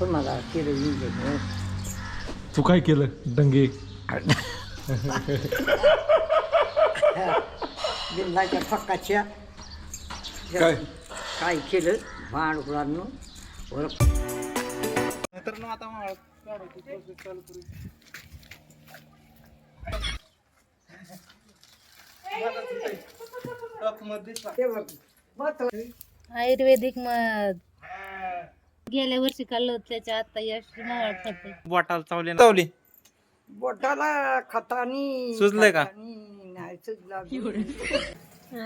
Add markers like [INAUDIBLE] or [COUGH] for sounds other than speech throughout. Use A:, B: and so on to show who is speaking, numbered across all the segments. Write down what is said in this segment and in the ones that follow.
A: तुम्हाला केलं इंजिन
B: तू काय केलं डंगे
A: बिंदाच्या फक्काच्या
B: काय?
A: काय केलं भांडकुळांनो वर
C: मित्रांनो आता मला काढायची प्रोसेस चालू करू मध्ये
A: ते बघ मत
D: आयुर्वेदिक मध। गेल्या वर्षी खाल्लं होतं त्याच्या आता यश मावळ पडते
C: बोटाला चावली चावली.
A: बोटाला खतानी
C: सुजलंय का?
A: खतानी नाही सुजला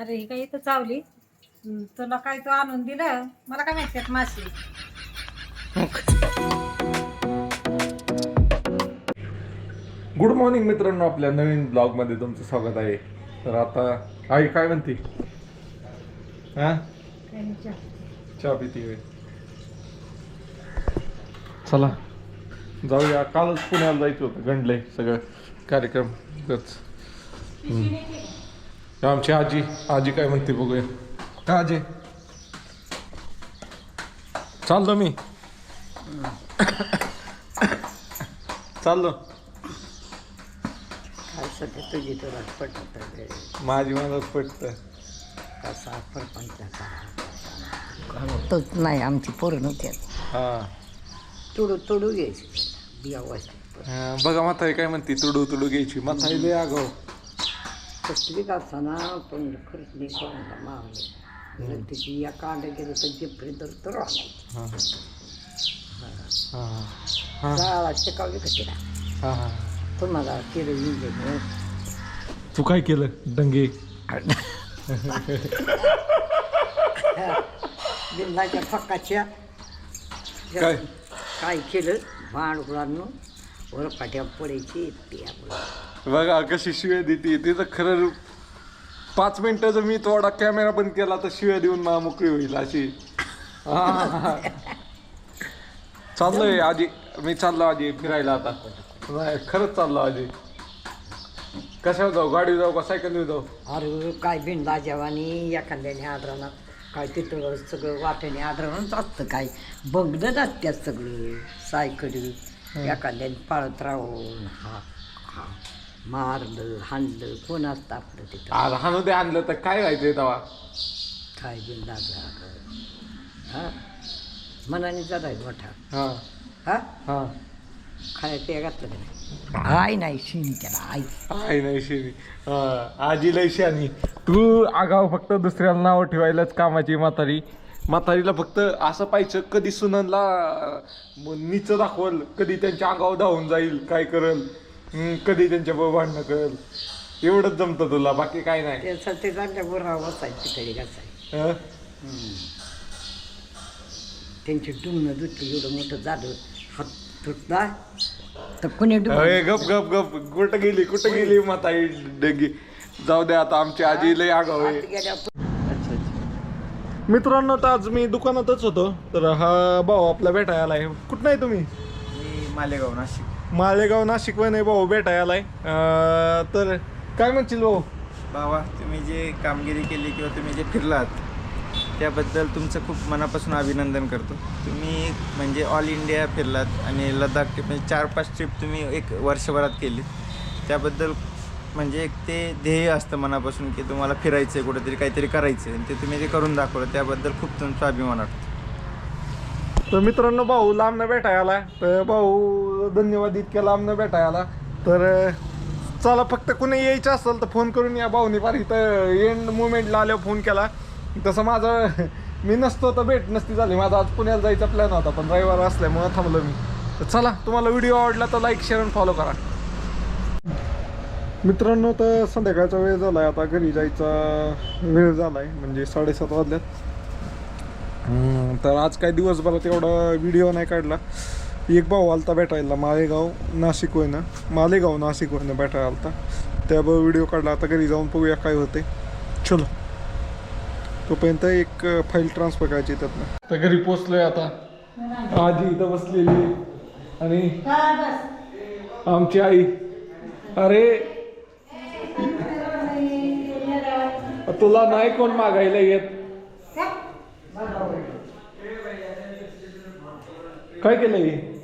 E: अरे ही काय इथं चावली? हं, तुला काय तू आणून दिलं? मला काय माहिती माशी.
B: गुड मॉर्निंग मित्रांनो आपल्या नवीन ब्लॉगमध्ये तुमचं स्वागत आहे. तर आता आई काय म्हणते? हा? चहा. पिती होय चला. जाऊया. कालच पुण्याला जायचं होतं गंडले सगळं कार्यक्रम. आमची आजी आजी काय म्हणते बघूया. का आजी? चाललो मी. चाललो.
A: काय सध्या तुझी तुला पटत.
B: माझी मदत पटत
A: कसा परपंचाचा तोच नाही आमची पोरं नव्हती
B: हा.
A: तुडू तुडू घ्यायची.
B: हा, बघा म्हातारी काय म्हणते तुडू तुडू घ्यायची. म्हातारी लय आगाव.
A: कसली असताना पण खरंच नाही करून मागले तिची या कांड गेलं तर जिपरी तर तर
B: हा हा. हा.
A: जाळा शिकावली का तिला
B: हा हा.
A: तुम्हाला केलं
B: तू काय केलं डंगे [LAUGHS]
A: बिंदाच्या फक्काच्या
B: काय?
A: काय केलं? भांडकुळांनो वर पाट्या पडायची
B: बघा कशी शिव्या देते. तिचं खरं रूप. पाच मिनिटाचं मी थोडा कॅमेरा बंद केला तर शिव्या देऊन मला मोकळी होईल अशी. चाललोय आजी मी चाललो आजी फिरायला आता. नाही खरंच चाललो आजी कशावर जाऊ? गाडी जाऊ का सायकल जाऊ?
A: अरे काय बिंदा जेवानी. एखाद्याने आदराला काय तिथं सगळं वाट्याने आदरानच असतं काय. बघणं असत्यात सगळं. सायकली एखाद्याने पाळत राहून हा हा. मारलं हाणलं कोण असतं आपलं तिथं?
B: आज हानू आणलं तर काय व्हायचंय तेव्हा?
A: काय बिंदा हा? मनाने जाताय मोठा.
B: हा.
A: हा?
B: हा.
A: खाय ते घातलं नाही आय नाही शिनी त्याला आई
B: आहे नाही शेणी आजी लय शानी तू आगाव फक्त दुसऱ्याला नाव ठेवायलाच कामाची म्हातारी म्हातारीला फक्त असं पाहिजे कधी सुननला नीच दाखवल कधी त्यांच्या अंगावर धावून जाईल काय करल हम्म, कधी त्यांच्या भांडणं करल एवढंच जमतं तुला बाकी काय नाही
A: त्यासाठी चांगल्या बुरा बसायची तिकडे घासायची
B: हं?
A: त्यांची डुमणं दुखली एवढं मोठं झालं हात तुटला तर कोणी
B: अरे गप गप गप. कुठं गेली? कुठं गेली म्हातारी डेगी? जाऊ दे आता आमची आजी लय आगाव मित्रांनो तर आज मी दुकानातच होतो. तर हा भाऊ आपला भेटायला आलाय. कुठं आहे तुम्ही?
C: मी मालेगाव नाशिक.
B: मालेगाव नाशिक नाही भाऊ भेटायला आलाय. अं, तर काय म्हणशील भाऊ?
C: बाबा तुम्ही जे कामगिरी केली किंवा तुम्ही जे फिरलात त्याबद्दल तुमचं खूप मनापासून अभिनंदन करतो. तुम्ही म्हणजे ऑल इंडिया फिरलात आणि लडाख म्हणजे चार पाच ट्रिप तुम्ही एक वर्षभरात केली त्याबद्दल म्हणजे एक ते ध्येय असतं मनापासून की तुम्हाला फिरायचं आहे कुठेतरी काहीतरी करायचं आहे आणि ते तुम्ही ते करून दाखवलं त्याबद्दल खूप तुमचा अभिमान वाटतो.
B: तर मित्रांनो भाऊ लांबनं भेटायला आला तर भाऊ धन्यवाद इतक्या लांबनं भेटायला आला. तर चला फक्त कुणी यायचं असेल तर फोन करून या भाऊनी. फार इथं एंड मुमेंटला आल्यावर फोन केला. तसं माझं मी नसतो तर भेट नसती झाली. माझा आज पुण्याला जायचा प्लॅन होता पण रविवार असल्यामुळं थांबलो मी. तर चला तुम्हाला व्हिडिओ आवडला तर लाईक शेअर आणि फॉलो करा. मित्रांनो तर संध्याकाळचा वेळ झाला आहे आता घरी जायचा वेळ झाला आहे म्हणजे साडेसात वाजल्यात. तर आज काय दिवसभरात एवढा व्हिडिओ नाही काढला. एक भाऊ आलता भेटायला मालेगाव नाशिक होईना मालेगाव नाशिक होईना भेटायला आलता. त्याबरोबर व्हिडिओ काढला. आता घरी जाऊन बघूया काय होते चलो. तोपर्यंत एक फाईल ट्रान्सफर करायची त्यातनं. तर घरी पोचलोय आता. आजी इथं बसलेली आणि आमची आई. अरे! तुला नाही कोण मागायला येत. काय केलंय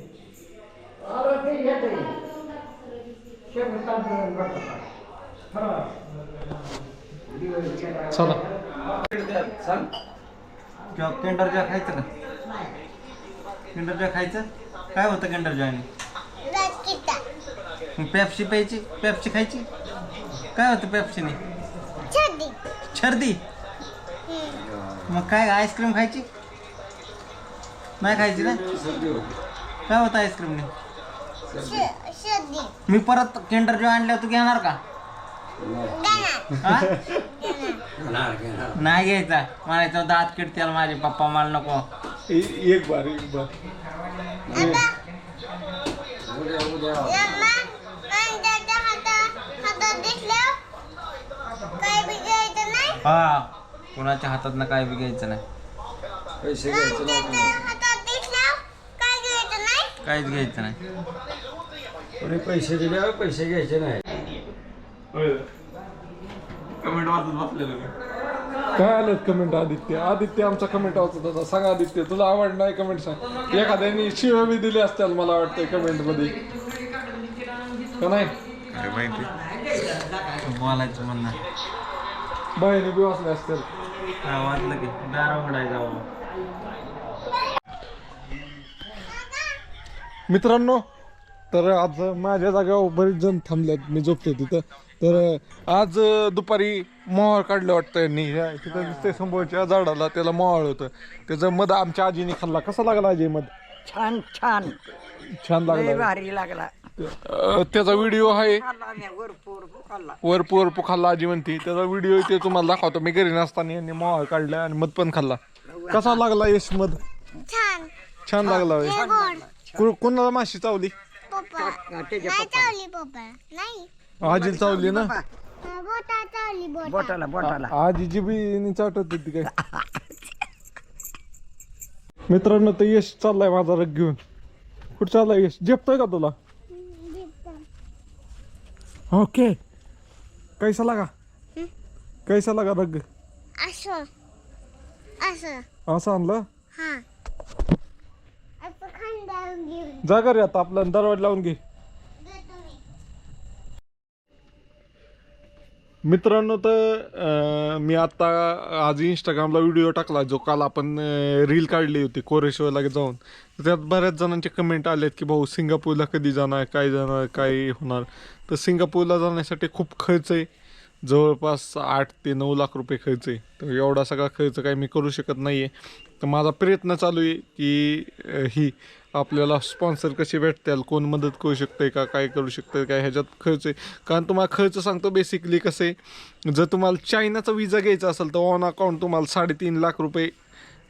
B: चला.
C: किंवा केंडर जॉय खायचं का केंडर जॉय खायचं? काय होतं केंडर जॉयने पेप्सी प्यायची? पेप्सी खायची? काय होतं पेप्सीने छर्दी. मग काय आईस्क्रीम खायची? नाही खायची ना? काय होतं आईस्क्रीमने मी परत केंडर जॉय आणल्यावर तू घेणार का? हा? नाही घ्यायचा. म्हणायचं दात किडतील माझे पप्पा मला नको.
B: ए- एक बार एक बार.
C: हा. कुणाच्या हातात काय बी घ्यायचं नाही? काहीच घ्यायचं नाही.
F: कोणी पैसे दिल्यावर पैसे घ्यायचे नाही.
C: कमेंट वाचत बसलेलो
B: काय आलेत कमेंट आदित्य? आदित्य आमचा कमेंट वाचत होता. सांग आदित्य तुला आवड नाही कमेंट सांग. एखाद्याने शिव बी दिली असतील मला वाटतंय कमेंटमध्ये. का नाही?
C: काय माहिती. बोलायचं म्हणणं
B: बहिणी बी वाचले असतील.
C: काय वाटलं की. दार उघडायचा
B: मित्रांनो तर आज माझ्या जागेवर बरेच जण थांबलेत मी झोपतो तिथं. तर आज दुपारी मोहळ काढलं वाटतं यांनी. ह्या- तिथं दिसतंय समोरच्या झाडाला त्याला मोहळ होतं. त्याचं मध आमच्या आजीने खाल्ला. कसा लागला अजय मध?
A: छान छान.
B: छान
A: लय
B: लागला
A: भारी लागला.
B: अं, त्याचा व्हिडिओ आहे.
A: खाल्ला आम्ही भरपूर खाल्ला.
B: वरपूर खाल्ला आजी म्हणते. त्याचा व्हिडिओ ते तुम्हाला दाखवतो. मी घरी नसताना यांनी मोहळ काढला आणि मध पण खाल्ला. कसा लागला यश मध?
G: छान.
B: छान लागला होय.
G: गोड.
B: कु- कोणाला माशी चावली?
G: पप्पा.
A: त्याच्या
G: नाही चावली पप्पा. नाही.
B: आजीला चावली ना
G: हा, बोटा चावली बोटा
A: बोटाला. बोटाला
B: आजी जी बी चाटत होती काय? मित्रांनो तर यश चाललाय माझा रग घेऊन. कुठं चाललाय यश? झेपतोय का तुला? ओके. कैसा लागा? कैसा लागा रग?
G: असं. असं.
B: असं आणलं?
G: हा. असं खांद्यावर घेऊन.
B: जा घरी आता आपला दरवाजा लावून घे
G: देतो मी
B: मित्रांनो तर मी आत्ता आज इंस्टाग्रामला व्हिडिओ टाकला जो काल आपण रील काढली होती कोरेश्वरला जाऊन. त्यात बऱ्याच जणांचे कमेंट आलेत की भाऊ सिंगापूरला कधी जाणार काय जाणार काय होणार? तर सिंगापूरला जाण्यासाठी खूप खर्च आहे. जवळपास आठ ते नऊ लाख रुपये खर्च आहे. तर एवढा सगळा खर्च काही मी करू शकत नाही आहे तर माझा प्रयत्न चालू आहे की ही आपल्याला स्पॉन्सर कसे भेटतील? कोण मदत करू शकते का? काय करू शकते काय ह्याच्यात खर्च आहे? कारण तुम्हाला खर्च सांगतो बेसिकली कसं आहे जर तुम्हाला चायनाचा विजा घ्यायचा असेल तर ऑन अकाउंट तुम्हाला साडेतीन लाख रुपये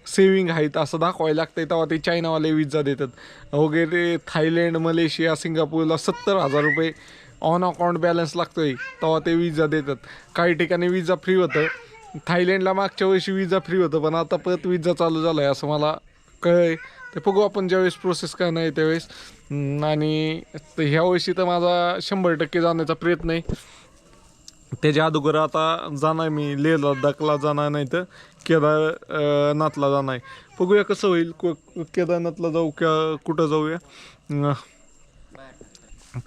B: सेविंग आहेत असं दाखवायला लागतंय तेव्हा ते चायनावाले विजा देतात. वगैरे थायलंड मलेशिया सिंगापूरला सत्तर हजार रुपये ऑन अकाउंट बॅलन्स लागतोय तेव्हा ते विजा देतात. काही ठिकाणी विजा फ्री होतं. थायलंडला मागच्या वर्षी विजा फ्री होतं पण आता परत विजा चालू झाला आहे असं मला कळ ते बघू आपण ज्यावेळेस प्रोसेस करणार आहे त्यावेळेस. आणि त- ह्या वर्षी तर माझा शंभर टक्के जाण्याचा प्रयत्न आहे. त्याच्या अगोदर आता जाणार मी लेह लडाखला जाणार नाही तर केदारनाथला जाणार आहे. बघूया कसं होईल कु- केदारनाथला जाऊ किंवा कुठं जाऊया?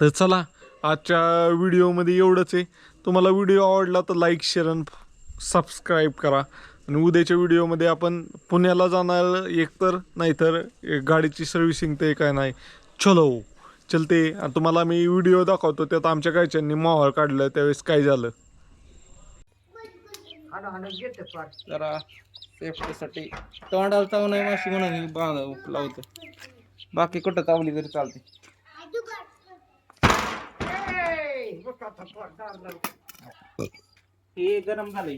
B: तर चला आजच्या व्हिडिओमध्ये एवढंच आहे. तुम्हाला व्हिडिओ आवडला तर लाईक शेअर आणि सबस्क्राईब करा. आणि उद्याच्या व्हिडिओमध्ये आपण पुण्याला जाणार एकतर नाहीतर एक गाडीची सर्व्हिसिंग ते काय नाही. चलो चलते. आणि तुम्हाला मी व्हिडिओ दाखवतो त्यात आमच्या घरच्यांनी मोहळ काढलं त्यावेळेस काय झालं.
C: जरा सेफ्टीसाठी तोंडाला चावू नये माशी म्हणून बांध लावतो बाकी कुठं चावली तरी चालते. हे गरम झालंय.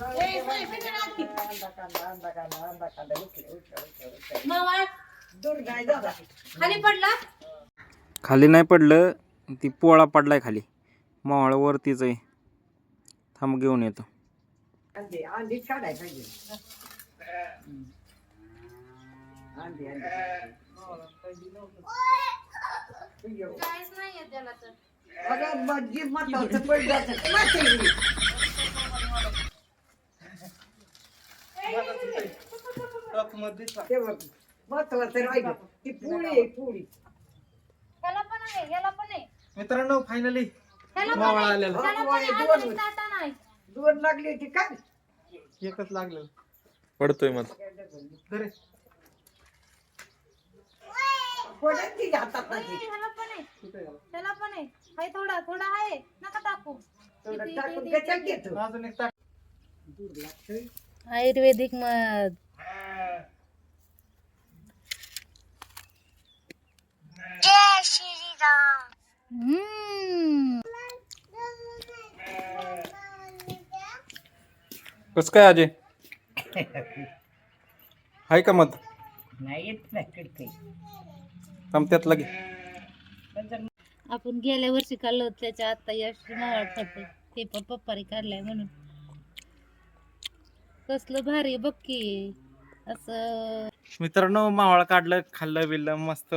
A: कांदा कांदा
D: मावा
A: दूर नाही
D: खाली पडला
C: खाली नाही पडलं ती पोळा पडलाय खाली. मावळ वरतीच आहे. थांब घेऊन येतो.
A: अंडी अंडी काढाय पाहिजे अंडी अंडी
D: काहीच त्याला तर
A: अगं पडलं ते बघ महत्वाचं राहिलं ती पुळी आहे पुळी.
D: ह्याला पण आहे ह्याला पण आहे.
C: मित्रांनो फायनली
D: ह्याला पण
C: मावळा
D: आहे.
C: आलेला.
D: ह्याला पण आहे
A: दोन.
D: अजून टाटा नाही
A: दोन लागली ती काय
C: एकच लागलं पडतोय मग.
A: पडत ती हातात
D: नाही,
A: नाही
D: ह्याला पण आहे. ह्याला पण आहे. हाय थोडा थोडा आहे. नका टाकू.
A: टाकून त्याच्यात घेतो.
C: अजून एक टाक.
A: दूर लागतंय.
D: आयुर्वेदिक मध.
C: कस काय अजय हाय का मत?
A: नाही येत
C: लगे
D: आपण गेल्या वर्षी खाल्लं होतं त्याच्या आता यश मावळ खाते ते पण पप्पारी काढलाय म्हणून. कसलं भारी बघ की. असं
C: मित्रांनो मावळा काढलं खाल्लं बिल्लं मस्त.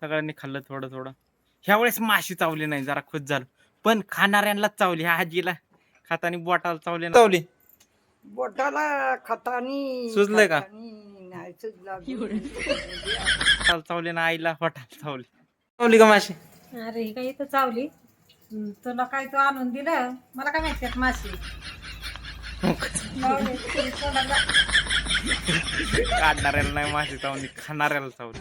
C: सगळ्यांनी खाल्लं थोडं थोडं. ह्या वेळेस माशी चावली नाही जरा खुश झालं. पण खाणाऱ्यांनाच चावली ह्या आजीला. खातानी बोटाला चावली नाही. चावली.
A: बोटाला खतानी
C: सुजलंय का?
A: खतानी नाही सुजला
C: बोटाला चावली ना आईला बोटाला चावली. चावली का माशी?
E: अरे ही काय इथं चावली? तुला काय तू आणून दिलं? मला काय माहिती माशी? लावली, तोंडाला.
C: काढणाऱ्याला नाही माझी चावणी खाणाऱ्याला चावली